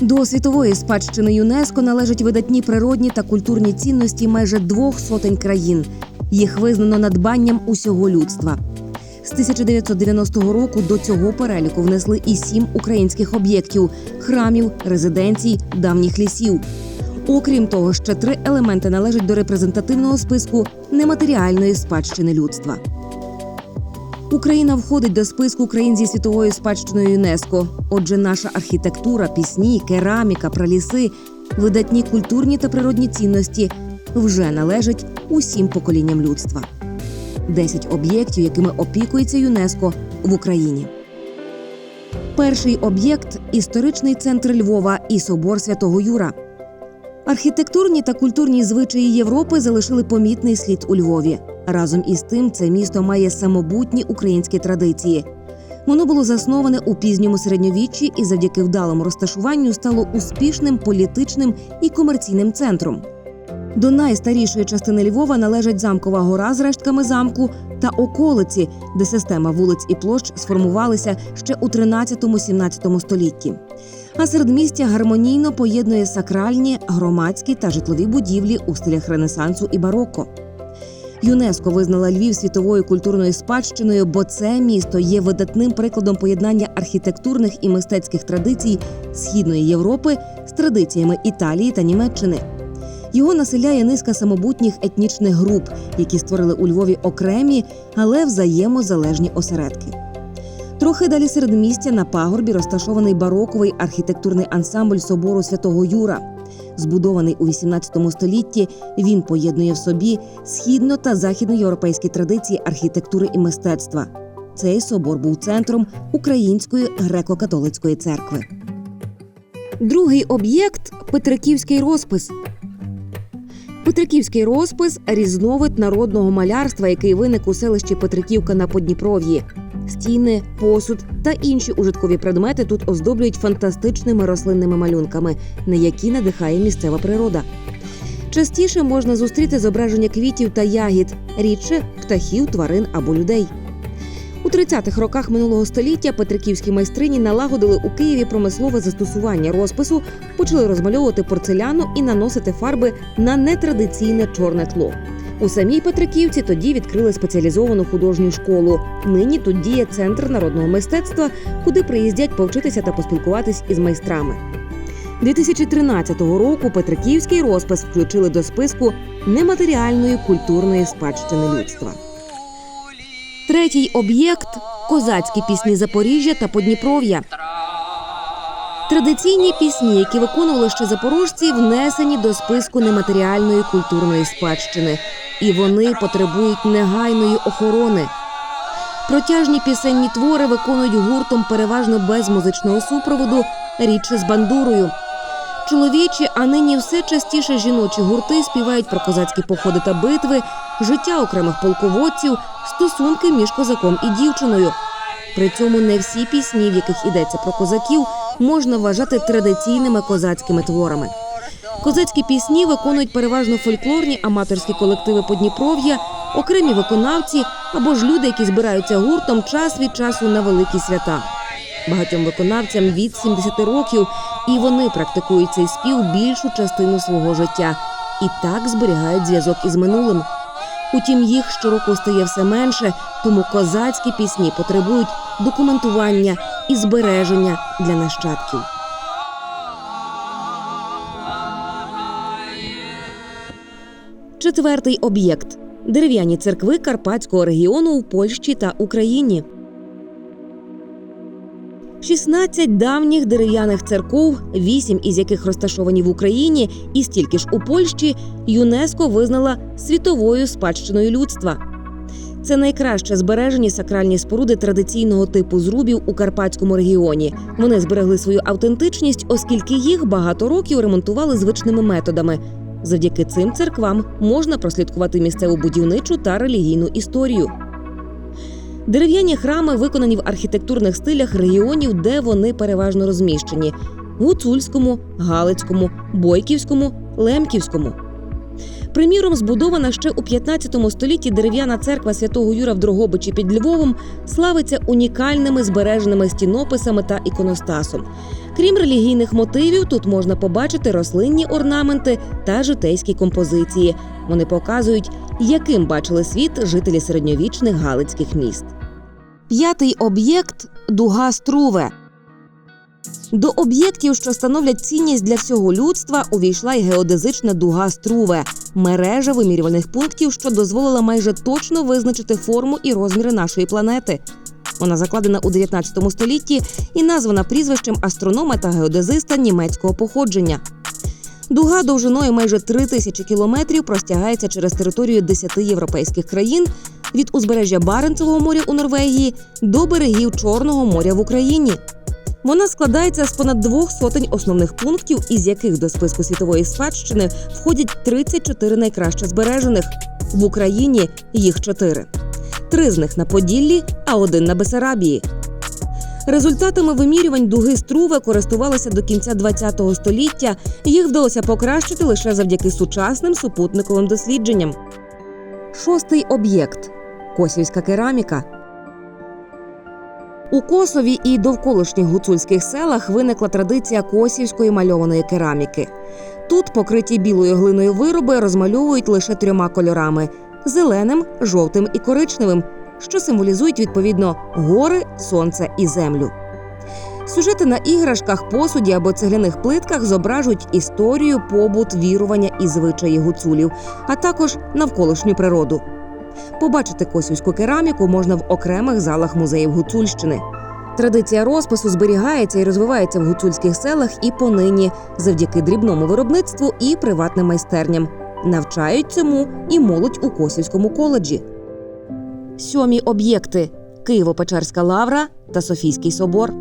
До світової спадщини ЮНЕСКО належать видатні природні та культурні цінності майже двох сотень країн. Їх визнано надбанням усього людства. З 1990 року до цього переліку внесли і сім українських об'єктів храмів, резиденцій, давніх лісів. Окрім того, ще три елементи належать до репрезентативного списку нематеріальної спадщини людства. Україна входить до списку країн зі світовою спадщиною ЮНЕСКО. Отже, наша архітектура, пісні, кераміка, праліси, видатні культурні та природні цінності вже належать усім поколінням людства. Десять об'єктів, якими опікується ЮНЕСКО в Україні. Перший об'єкт історичний центр Львова і собор Святого Юра. Архітектурні та культурні звичаї Європи залишили помітний слід у Львові. Разом із тим, це місто має самобутні українські традиції. Воно було засноване у пізньому середньовіччі і завдяки вдалому розташуванню стало успішним політичним і комерційним центром. До найстарішої частини Львова належать замкова гора з рештками замку та околиці, де система вулиць і площ сформувалися ще у 13-17 столітті. А середмістя гармонійно поєднує сакральні, громадські та житлові будівлі у стилях Ренесансу і бароко. ЮНЕСКО визнала Львів світовою культурною спадщиною, бо це місто є видатним прикладом поєднання архітектурних і мистецьких традицій Східної Європи з традиціями Італії та Німеччини. Його населяє низка самобутніх етнічних груп, які створили у Львові окремі, але взаємозалежні осередки. Трохи далі середмістя на пагорбі розташований бароковий архітектурний ансамбль собору Святого Юра. Збудований у 18 столітті, він поєднує в собі східно та західноєвропейські традиції архітектури і мистецтва. Цей собор був центром Української греко-католицької церкви. Другий об'єкт Петриківський розпис. Петриківський розпис різновид народного малярства, який виник у селищі Петриківка на Подніпров'ї. Стіни, посуд та інші ужиткові предмети тут оздоблюють фантастичними рослинними малюнками, на які надихає місцева природа. Частіше можна зустріти зображення квітів та ягід, рідше птахів, тварин або людей. У 30-х роках минулого століття петриківські майстрині налагодили у Києві промислове застосування розпису, почали розмальовувати порцеляну і наносити фарби на нетрадиційне чорне тло. У самій Петриківці тоді відкрили спеціалізовану художню школу. Нині тут діє центр народного мистецтва, куди приїздять повчитися та поспілкуватись із майстрами. 2013 року Петриківський розпис включили до списку нематеріальної культурної спадщини людства. Третій об'єкт козацькі пісні Запоріжжя та Подніпров'я. Традиційні пісні, які виконували ще запорожці, внесені до списку нематеріальної культурної спадщини, і вони потребують негайної охорони. Протяжні пісенні твори виконують гуртом переважно без музичного супроводу, рідше з бандурою. Чоловічі, а нині все частіше жіночі гурти співають про козацькі походи та битви, життя окремих полководців, стосунки між козаком і дівчиною. При цьому не всі пісні, в яких йдеться про козаків, можна вважати традиційними козацькими творами. Козацькі пісні виконують переважно фольклорні аматорські колективи Подніпров'я, окремі виконавці або ж люди, які збираються гуртом час від часу на великі свята. Багатьом виконавцям від 70 років, і вони практикують цей спів більшу частину свого життя і так зберігають зв'язок із минулим. Утім, їх щороку стає все менше, тому козацькі пісні потребують документування і збереження для нащадків. Четвертий об'єкт дерев'яні церкви Карпатського регіону у Польщі та Україні. 16 давніх дерев'яних церков, 8 із яких розташовані в Україні, і стільки ж у Польщі, ЮНЕСКО визнала світовою спадщиною людства. Це найкраще збережені сакральні споруди традиційного типу зрубів у Карпатському регіоні. Вони зберегли свою автентичність, оскільки їх багато років ремонтували звичними методами. Завдяки цим церквам можна прослідкувати місцеву будівничу та релігійну історію. Дерев'яні храми виконані в архітектурних стилях регіонів, де вони переважно розміщені: гуцульському, галицькому, бойківському, лемківському. Приміром, збудована ще у 15 столітті дерев'яна церква святого Юра в Дрогобичі під Львовом славиться унікальними збереженими стінописами та іконостасом. Крім релігійних мотивів, тут можна побачити рослинні орнаменти та житейські композиції. Вони показують, яким бачили світ жителі середньовічних галицьких міст. П'ятий об'єкт дуга Струве. До об'єктів, що становлять цінність для всього людства, увійшла й геодезична дуга Струве мережа вимірювальних пунктів, що дозволила майже точно визначити форму і розміри нашої планети. Вона закладена у 19 столітті і названа прізвищем астронома та геодезиста німецького походження. Дуга довжиною майже 3 тисячі кілометрів простягається через територію 10 європейських країн від узбережжя Баренцевого моря у Норвегії до берегів Чорного моря в Україні. Вона складається з понад двох сотень основних пунктів, із яких до списку світової спадщини входять 34 найкраще збережених. В Україні їх чотири. Три з них на Поділлі, а один на Бесарабії. Результатами вимірювань дуги Струве користувалися до кінця ХХ століття. Їх вдалося покращити лише завдяки сучасним супутниковим дослідженням. Шостий об'єкт косівська кераміка. У Косові і довколишніх гуцульських селах виникла традиція косівської мальованої кераміки. Тут покриті білою глиною вироби розмальовують лише трьома кольорами зеленим, жовтим і коричневим, що символізують відповідно гори, сонце і землю. Сюжети на іграшках, посуді або цегляних плитках зображують історію, побут, вірування і звичаї гуцулів, а також навколишню природу. Побачити косівську кераміку можна в окремих залах музеїв Гуцульщини. Традиція розпису зберігається і розвивається в гуцульських селах і понині завдяки дрібному виробництву і приватним майстерням. Навчають цьому і молодь у Косівському коледжі. Сьомі об'єкти Києво-Печерська лавра та Софійський собор.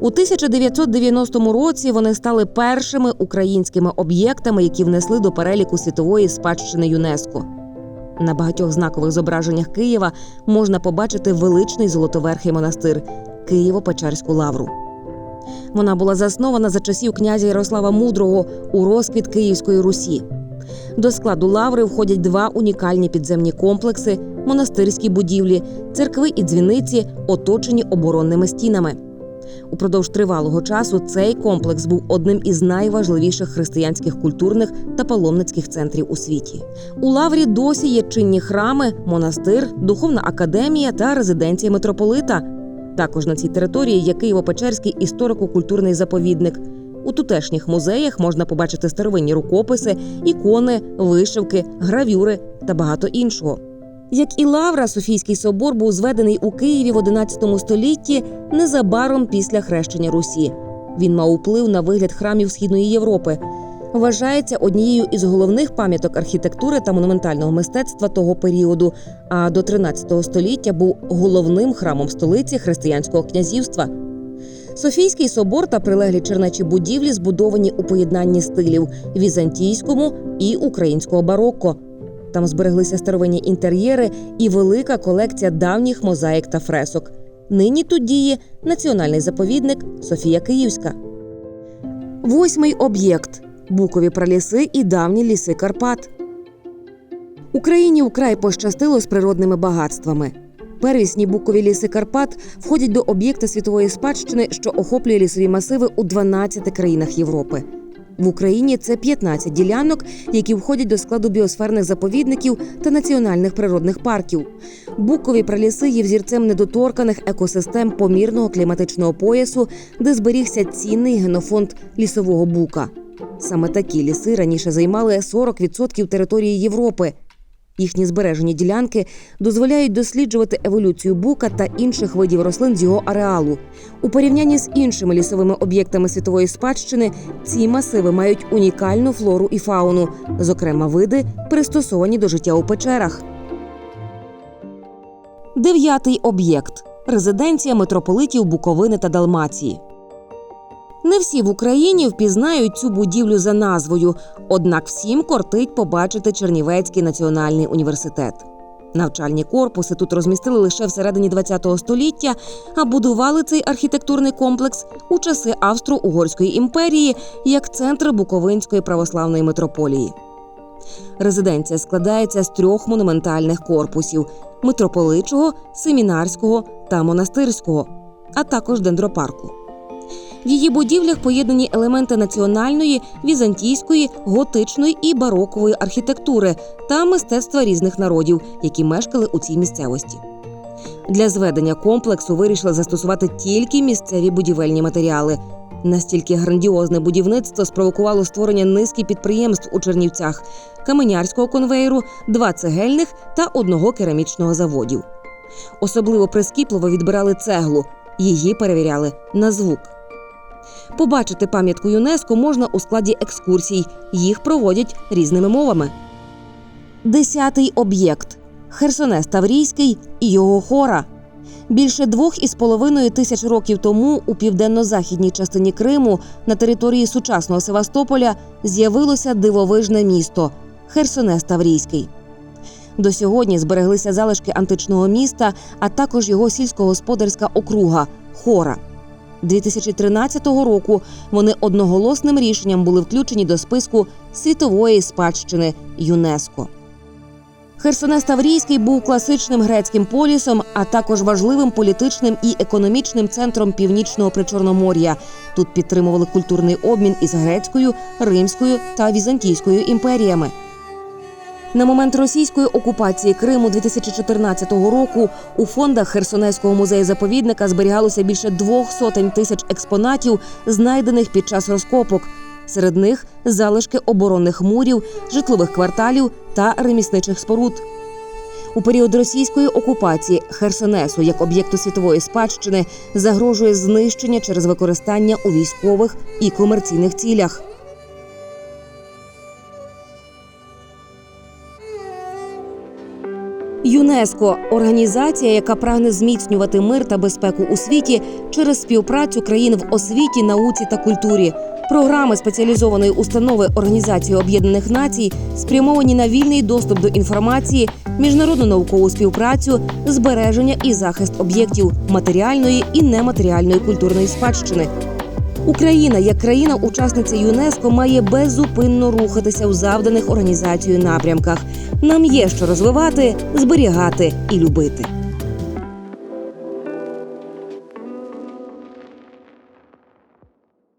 У 1990 році вони стали першими українськими об'єктами, які внесли до переліку світової спадщини ЮНЕСКО. На багатьох знакових зображеннях Києва можна побачити величний золотоверхий монастир Києво-Печерську лавру. Вона була заснована за часів князя Ярослава Мудрого у розквіт Київської Русі. До складу лаври входять два унікальні підземні комплекси, монастирські будівлі, церкви і дзвіниці, оточені оборонними стінами. Упродовж тривалого часу цей комплекс був одним із найважливіших християнських культурних та паломницьких центрів у світі. У лаврі досі є чинні храми, монастир, духовна академія та резиденція митрополита. Також на цій території є Києво-Печерський історико-культурний заповідник. У тутешніх музеях можна побачити старовинні рукописи, ікони, вишивки, гравюри та багато іншого. Як і Лавра, Софійський собор був зведений у Києві в XI столітті незабаром після хрещення Русі. Він мав вплив на вигляд храмів Східної Європи. Вважається однією із головних пам'яток архітектури та монументального мистецтва того періоду. А до 13 століття був головним храмом столиці християнського князівства. Софійський собор та прилеглі чернечі будівлі збудовані у поєднанні стилів візантійському і українського барокко. Там збереглися старовинні інтер'єри і велика колекція давніх мозаїк та фресок. Нині тут діє національний заповідник Софія Київська. Восьмий об'єкт букові праліси і давні ліси Карпат. Україні вкрай пощастило з природними багатствами. Первісні букові ліси Карпат входять до об'єкта світової спадщини, що охоплює лісові масиви у 12 країнах Європи. В Україні це 15 ділянок, які входять до складу біосферних заповідників та національних природних парків. Букові праліси є взірцем недоторканих екосистем помірного кліматичного поясу, де зберігся цінний генофонд лісового бука. Саме такі ліси раніше займали 40% території Європи. Їхні збережені ділянки дозволяють досліджувати еволюцію бука та інших видів рослин з його ареалу. У порівнянні з іншими лісовими об'єктами світової спадщини ці масиви мають унікальну флору і фауну, зокрема види, пристосовані до життя у печерах. Дев'ятий об'єкт резиденція митрополитів Буковини та Далмації. Не всі в Україні впізнають цю будівлю за назвою, однак всім кортить побачити Чернівецький національний університет. Навчальні корпуси тут розмістили лише всередині ХХ століття, а будували цей архітектурний комплекс у часи Австро-Угорської імперії як центр Буковинської православної митрополії. Резиденція складається з трьох монументальних корпусів: митрополичого, семінарського та монастирського, а також дендропарку. В її будівлях поєднані елементи національної, візантійської, готичної і барокової архітектури та мистецтва різних народів, які мешкали у цій місцевості. Для зведення комплексу вирішили застосувати тільки місцеві будівельні матеріали. Настільки грандіозне будівництво спровокувало створення низки підприємств у Чернівцях, каменярського конвейеру, два цегельних та одного керамічного заводів. Особливо прискіпливо відбирали цеглу, її перевіряли на звук. Побачити пам'ятку ЮНЕСКО можна у складі екскурсій. Їх проводять різними мовами. Десятий об'єкт Херсонес Таврійський і його хора. Більше двох із половиною тисяч років тому у південно-західній частині Криму на території сучасного Севастополя з'явилося дивовижне місто Херсонес Таврійський. До сьогодні збереглися залишки античного міста, а також його сільськогосподарська округа Хора. 2013 року вони одноголосним рішенням були включені до списку світової спадщини ЮНЕСКО. Херсонес Таврійський був класичним грецьким полісом, а також важливим політичним і економічним центром північного причорномор'я. Тут підтримували культурний обмін із грецькою, римською та візантійською імперіями. На момент російської окупації Криму 2014 року у фондах Херсонеського музею заповідника зберігалося більше двох сотень тисяч експонатів, знайдених під час розкопок. Серед них залишки оборонних мурів, житлових кварталів та ремісничих споруд. У період російської окупації Херсонесу як об'єкту світової спадщини загрожує знищення через використання у військових і комерційних цілях. ЮНЕСКО організація, яка прагне зміцнювати мир та безпеку у світі через співпрацю країн в освіті, науці та культурі. Програми спеціалізованої установи Організації Об'єднаних Націй спрямовані на вільний доступ до інформації, міжнародну наукову співпрацю, збереження і захист об'єктів матеріальної і нематеріальної культурної спадщини. Україна, як країна-учасниця ЮНЕСКО, має беззупинно рухатися у завданих організацією напрямках. Нам є що розвивати, зберігати і любити.